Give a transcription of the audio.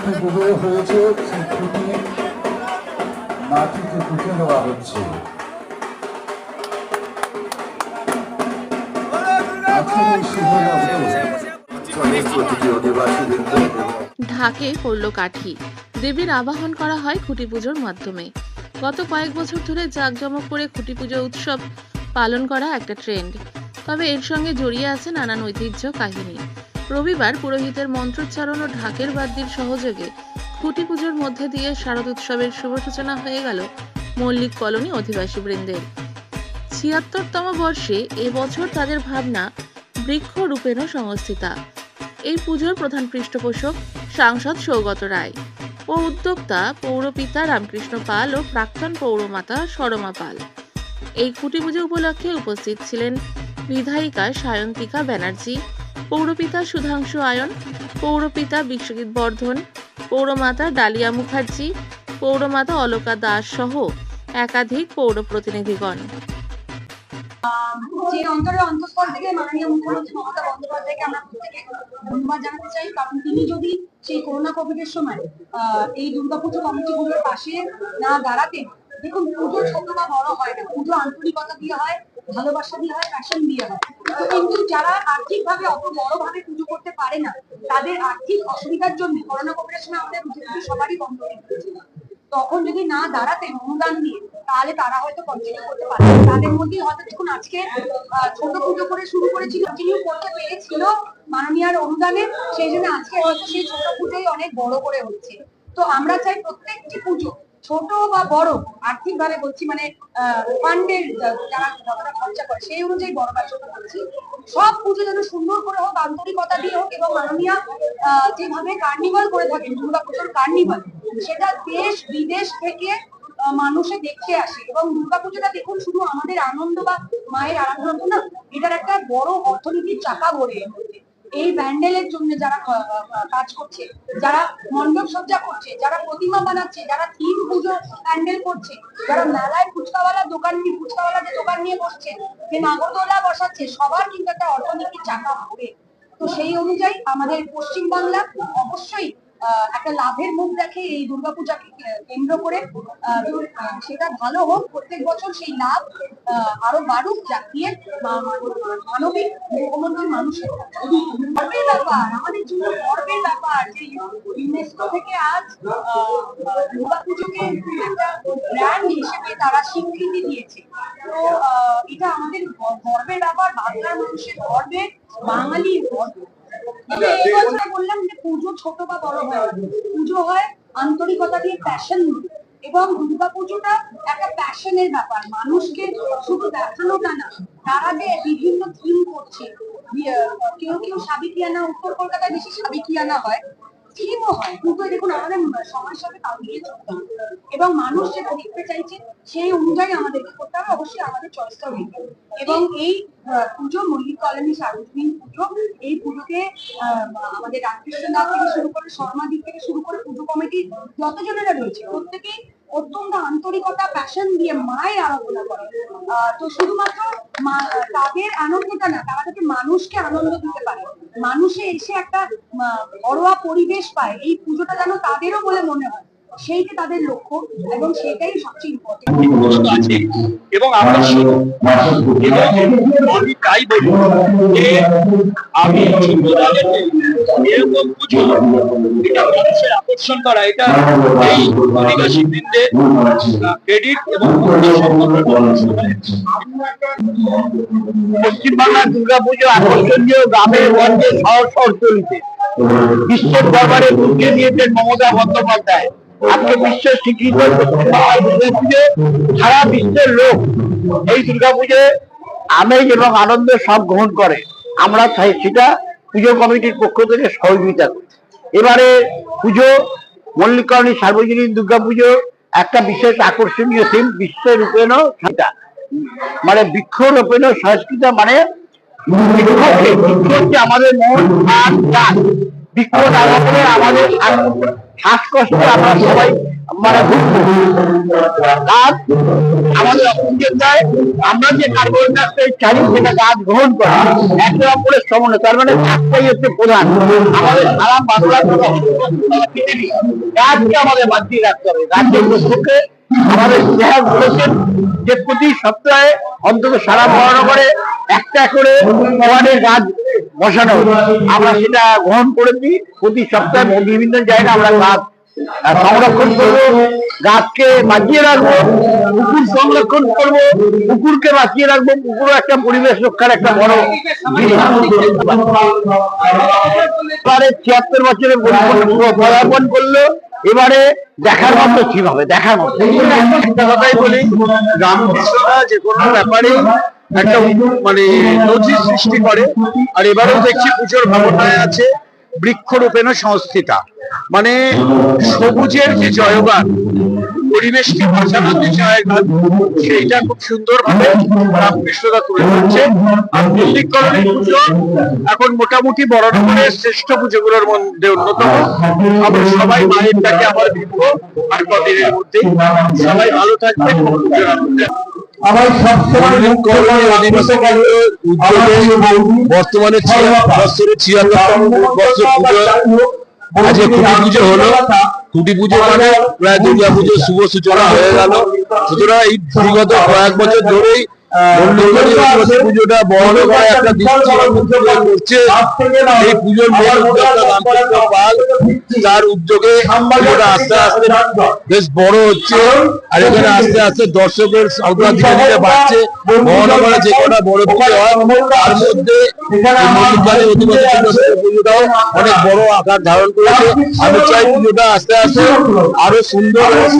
খুঁটি মাটিতে দেওয়া হচ্ছে। ঢাকে পড়ল কাঠি। দেবীর আবাহন করা হয় খুঁটি পুজোর মাধ্যমে। গত কয়েক বছর ধরে জাঁকজমক করে খুঁটি পুজো উৎসব পালন করা একটা ট্রেন্ড। তবে এর সঙ্গে জড়িয়ে আছে নানান ঐতিহ্য কাহিনী। রবিবার পুরোহিতের মন্ত্রোচ্চারণ ও ঢাকের বাদ্যির সহযোগে খুঁটি পুজোর মধ্যে দিয়ে শারদ উৎসবের শুভ সূচনা হয়ে গেল মল্লিক কলোনি অধিবাসী বৃন্দের ছিয়াত্তরতম বর্ষে এবছর তাদের ভাবনা বৃক্ষরূপেণ সংস্থিতা। এই পুজোর প্রধান পৃষ্ঠপোষক সাংসদ সৌগত রায় ও উদ্যোক্তা পৌরপিতা রামকৃষ্ণ পাল ও প্রাক্তন পৌরমাতা সরমা পাল। এই খুঁটি পুজো উপলক্ষে উপস্থিত ছিলেন বিধায়িকা সায়ন্তিকা ব্যানার্জি পৌরপিতা সুধাংশু আয়ন, পৌরপিতা বিশ্বজিৎ বর্ধন, পৌরমাতা ডালিয়া মুখার্জি, পৌরমাতা অলকা দাস সহ একাধিক পৌর প্রতিনিধিগণ। যে অন্তরের অন্তঃস্থল থেকে মাননীয় মুখ্যমন্ত্রী মমতা বন্দ্যোপাধ্যায়কে আমরা প্রত্যেকে ধন্যবাদ জানাতে চাই, কারণ তিনি যদি সেই করোনা কোভিড এর সময় এই দুর্গাপুজো পাশে না দাঁড়াতেন, দেখুন পুজো ছোট বা বড় হয় না, পুজো আন্তরিকতা দিয়ে হয় ভালোবাসা দিয়ে হয় প্যাশন দিয়ে হয়। কিন্তু যারা আর্থিক ভাবে অত বড় ভাবে পুজো করতে পারে না, তাদের আর্থিক অসুবিধার জন্য করোনা কোভিড এর সময় আমাদের পুজো সবারই বন্ধ হয়ে গিয়েছিল। তখন যদি না দাঁড়াতেন অনুদান দিয়ে, তাহলে তারা হয়তো কন্টিনিউ করতে পারত তাদের মধ্যেই হয়তো দেখুন, আজকে ছোট পুজো করে শুরু করেছিল কন্টিনিউ করতে পেরেছিল মাননীয়ার অনুদানে। সেই জন্য আজকে হয়তো সেই ছোট পুজোই অনেক বড় করে হচ্ছে। তো আমরা চাই প্রত্যেকটি পুজো ছোট বা বড় আর্থিক ভাবে বলছি মানে ফান্ডের যারা যতটা খরচা করে, সেই অনুযায়ী বড় বা ছোট বলছি সব পুজো যেন সুন্দর করে হোক, আন্তরিকতা দিয়ে হোক এবং মাননীয়া যেভাবে কার্নিভাল করে থাকেন, দুর্গা পুজোর কার্নিভাল সেটা দেশ বিদেশ থেকে মানুষে দেখতে আসে এবং দুর্গাপুজোটা দেখুন শুধু আমাদের আনন্দ বা মায়ের আরাধনা না, এটার একটা বড় অর্থনীতির চাকা গড়ে। এই ব্যান্ডেলের জন্য যারা কাজ করছে, যারা মণ্ডপ সজ্জা করছে, যারা প্রতিমা বানাচ্ছে, যারা তিন পুজো প্যান্ডেল করছে, যারা মেলায় ফুচকাওয়ালা দোকান নিয়ে, ফুচকাওয়ালাদের দোকান নিয়ে বসছে, যে নাগরদোলা বসাচ্ছে, সবার কিন্তু একটা অর্থনীতির চাকা হবে। তো সেই অনুযায়ী আমাদের পশ্চিম বাংলা অবশ্যই একটা লাভের মুখ দেখে এই দুর্গাপূজাকে কেন্দ্র করে সেটা ভালো হোক, প্রত্যেক বছর সেই লাভ আরও বাড়ুক জাতিয়ে মানবিক, মুখ্যমন্ত্রী মানুষের গর্বের ব্যাপার, আমাদের জন্য গর্বের ব্যাপার যে ইউনেস্কো থেকে আজ দুর্গাপুজোকে একটা ব্র্যান্ড হিসেবে তারা স্বীকৃতি দিয়েছে। তো এটা আমাদের গর্বের ব্যাপার, বাংলার মানুষের গর্বের বাঙালির গর্ব। বললাম যে পুজো ছোট বা বড় হয়। পুজো হয় আন্তরিকতা দিয়ে প্যাশন এবং দুর্গা পুজোটা একটা প্যাশনের ব্যাপার। মানুষকে শুধু দেখানোটা না তারা যে বিভিন্ন থিম করছে। বি- কেউ কেউ সাবিকিয়ানা উত্তর কলকাতায় বেশি সাবিকিয়ানা হয়। থিমও হয়। কিন্তু দেখুন, আমাদের সমাজ সাথে চলতে এবং মানুষ যেটা দেখতে চাইছে, সেই অনুযায়ী করতে হবে। অবশ্যই আমাদের চয়েসটা হইতে এবং এই পুজো, মল্লিক কলোনি সার্বজনীন পুজো, এই পুজোতে আমাদের রামকৃষ্ণ থেকে শুরু করে শর্মা দিক থেকে শুরু করে পুজো কমিটি যতজনেরা রয়েছে, প্রত্যেকেই অত্যন্ত আন্তরিকতা প্যাশন দিয়ে মায়ের আরাধনা করে। তো শুধুমাত্র তাদের আনন্দটা না, তারা যাতে মানুষকে আনন্দ দিতে পারে। মানুষে এসে একটা ঘরোয়া পরিবেশ পায়। এই পুজোটা যেন তাদেরও বলে মনে হয়। সেইটা তাদের লক্ষ্য এবং সেটাই সবচেয়ে ইম্পর্টেন্ট আছে এবং আমরা আমি তাই বলি যে আমি এরকম পুজো এটা মানুষের আকর্ষণ করা। এটা এই অধিবাসী বৃন্দের ক্রেডিট এবং পশ্চিমবাংলার দুর্গাপুজো আকর্ষণীয় গ্রামে গঞ্জে শহর বিশ্বের দরবারে বুঝিয়ে দিয়েছেন মমতা বন্দ্যোপাধ্যায়। আজকে বিশ্বের স্বীকৃত সারা বিশ্বের লোক এই দুর্গাপুজোয় আমেজ এবং আনন্দ সব গ্রহণ করে। আমরা সেটা পুজো কমিটির পক্ষ থেকে সহযোগিতা করি এবারে পুজো, মল্লিকরণী সার্বজনীন দুর্গাপুজো একটা বিশেষ আকর্ষণীয় থিম বিশ্বের রূপেণ সেটা মানে বৃক্ষরোপেণ সংস্কৃত মানে বৃক্ষ হচ্ছে আমাদের মন বৃক্ষ আমাদের শ্বাসকষ্ট আমরা সবাই মানে গাছ আমাদের অক্সিজেন দেয় আমরা যে কার্বন ডাইঅক্সাইড ছাড়ি সেটা গাছ গ্রহণ করে, একে অপরের সমন্বয়। তার মানে গাছটাই হচ্ছে প্রধান। আমাদের সারা বাংলার পৃথিবী গাছকে আমাদের বাঁচিয়ে রাখতে হবে। গাছের আমাদের বলেছেন যে প্রতি সপ্তাহে অন্তত সারা মহানগরে একটা করে ওয়ার্ডের গাছ বসানো। আমরা সেটা গ্রহণ করেছি। প্রতি সপ্তাহে বিভিন্ন জায়গায় আমরা গাছ সংরক্ষণ করব। গাছকে বাঁচিয়ে রাখব, পুকুর সংরক্ষণ করব। পুকুরকে বাঁচিয়ে রাখব। পুকুরও একটা পরিবেশ রক্ষার একটা বড় ছিয়াত্তর পরিকল্পনা পদার্পণ করল। এবারে দেখার মতো কি হবে দেখার মতো। একটা কথাই বলি, গ্রামবাসীরা যে কোনো ব্যাপারে একটা মানে নজির সৃষ্টি করে। আর এবারেও দেখছি পুজোর ভাবনায় আছে। বৃক্ষরোপণ সংস্থিতা। মানে সবুজের যে জয়গান, পরিবেশকে বাঁচানোর যে জয়গান, সেইটা খুব সুন্দরভাবে রামকৃষ্ণদা তুলে ধরছে আর মল্লিকরণী পুজো এখন মোটামুটি বড়নগরের শ্রেষ্ঠ পুজোগুলোর মধ্যে অন্যতম। আমরা সবাই মায়ের ডাকে আবার ফিরবো আর কদিনের মধ্যেই। সবাই ভালো থাকবেন আমার সবসময় বর্তমানে ছিয়াত্তর বছর পুজো। আজকে খুঁটি পুজো হলো। খুঁটি পুজো মানে প্রায় দুর্গা পুজোর শুভ সূচনা হয়ে গেল। সুতরাং এই বিগত কয়েক বছর ধরেই পুজোটা বড় করে একটা করছে এই পুজোর উদ্যোক্তা রামকৃষ্ণ পাল তার উদ্যোগে পুজোটা আস্তে আস্তে বেশ বড় হচ্ছে। আর এখানে আস্তে আস্তে দর্শকের সংখ্যা ধীরে ধীরে বাড়ছে। মহানগরে যে কটা বড় পুজো হয় তার মধ্যে পুজোটাও অনেক বড় আকার ধারণ করেছে। আমি চাই পুজোটা আস্তে আস্তে আরও সুন্দর হোক